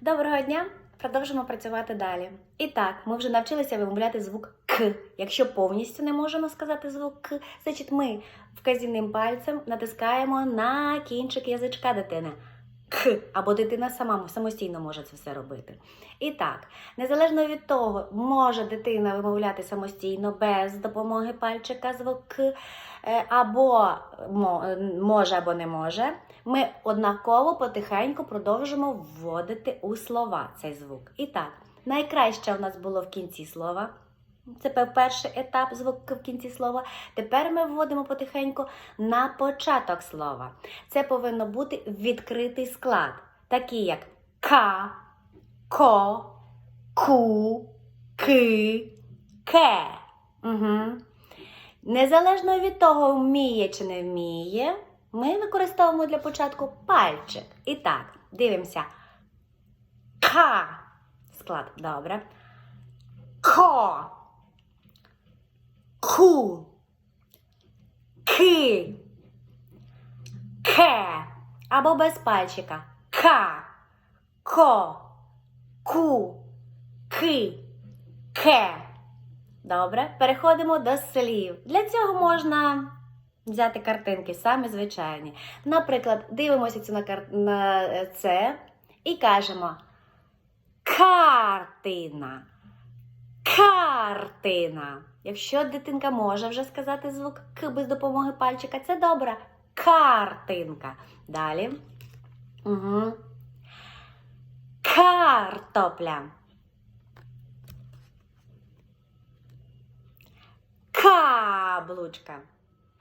Доброго дня! Продовжимо працювати далі. І так, ми вже навчилися вимовляти звук К. Якщо повністю не можемо сказати звук К, значить ми вказівним пальцем натискаємо на кінчик язичка дитини. К, або дитина сама самостійно може це все робити. І так, незалежно від того, може дитина вимовляти самостійно без допомоги пальчика звук К, е, або може, або не може, ми однаково потихеньку продовжимо вводити у слова цей звук. І так, найкраще у нас було в кінці слова. Це пе- перший етап звук в кінці слова. Тепер ми вводимо потихеньку на початок слова. Це повинно бути відкритий склад, такий як ка, ко, ку, ки, ке. Угу. Незалежно від того, вміє чи не вміє, ми використовуємо для початку пальчик. І так, дивимося. Ка. Склад, добре. Ко. Ку. Ки. Ке. Або без пальчика. Ка. Ко. Ку. Ки. Ке. Добре, переходимо до слів. Для цього можна взяти картинки, самі звичайні. Наприклад, дивимося це на, кар... на е, це і кажемо картина. Картина. Якщо дитинка може вже сказати звук К без допомоги пальчика, це добре. Картинка. Далі. Угу. Картопля. Каблучка.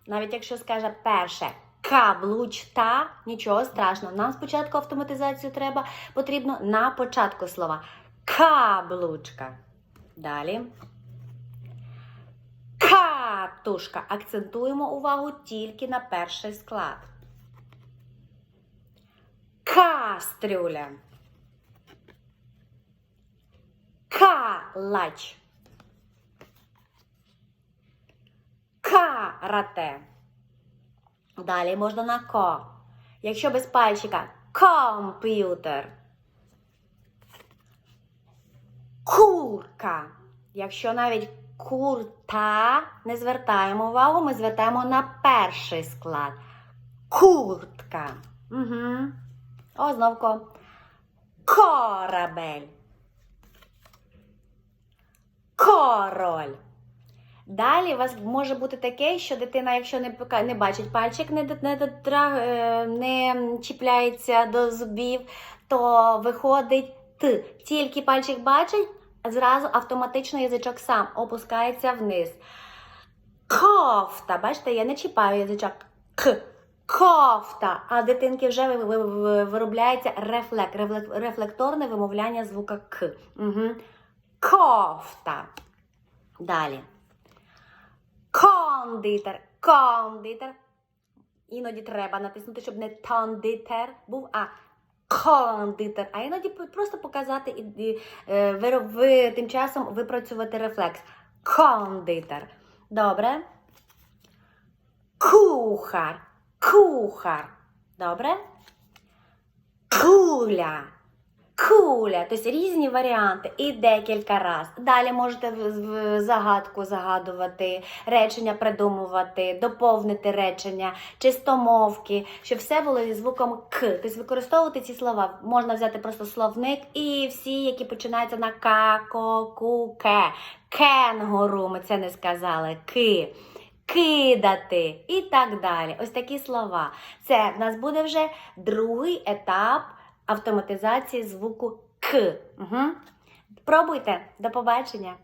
Навіть якщо скаже перше каблучта, нічого страшного. Нам спочатку автоматизацію треба, потрібно на початку слова. Каблучка. Далі. Катушка. Акцентуємо увагу тільки на перший склад. Кастрюля. Калач. Карате. Далі можна на ко. Якщо без пальчика комп'ютер. Курка. Якщо навіть курта не звертаємо увагу, ми звертаємо на перший склад. Куртка. Угу. О, знов ко. Корабель. Король. Далі у вас може бути таке, що дитина, якщо не не бачить пальчик, не, не, е, не чіпляється до зубів, то виходить Т. Тільки пальчик бачить, зразу автоматично язичок сам опускається вниз. Кофта. Бачите, я не чіпаю язичок. К. Кофта. А дитинки вже ви- ви- ви- виробляється рефлек- рефлекторне вимовляння звука К. Угу. Кофта. Далі. Кондитер. Кондитер. Іноді треба натиснути, щоб не кондитер був, а кондитер. А іноді просто показати і, і е, ви, ви тим часом випрацювати рефлекс. Кондитер. Добре. Кухар. Кухар. Добре. Куля. Куля, тобто різні варіанти і декілька разів. Далі можете в загадку загадувати, речення придумувати, доповнити речення, чистомовки, щоб все було зі звуком К. Тобто використовувати ці слова. Можна взяти просто словник і всі, які починаються на К, ко, ку, ке. Кенгуру, ми це не сказали. Ки. Кидати і так далі. Ось такі слова. Це в нас буде вже другий етап автоматизації звуку К. Угу. Пробуйте. До побачення.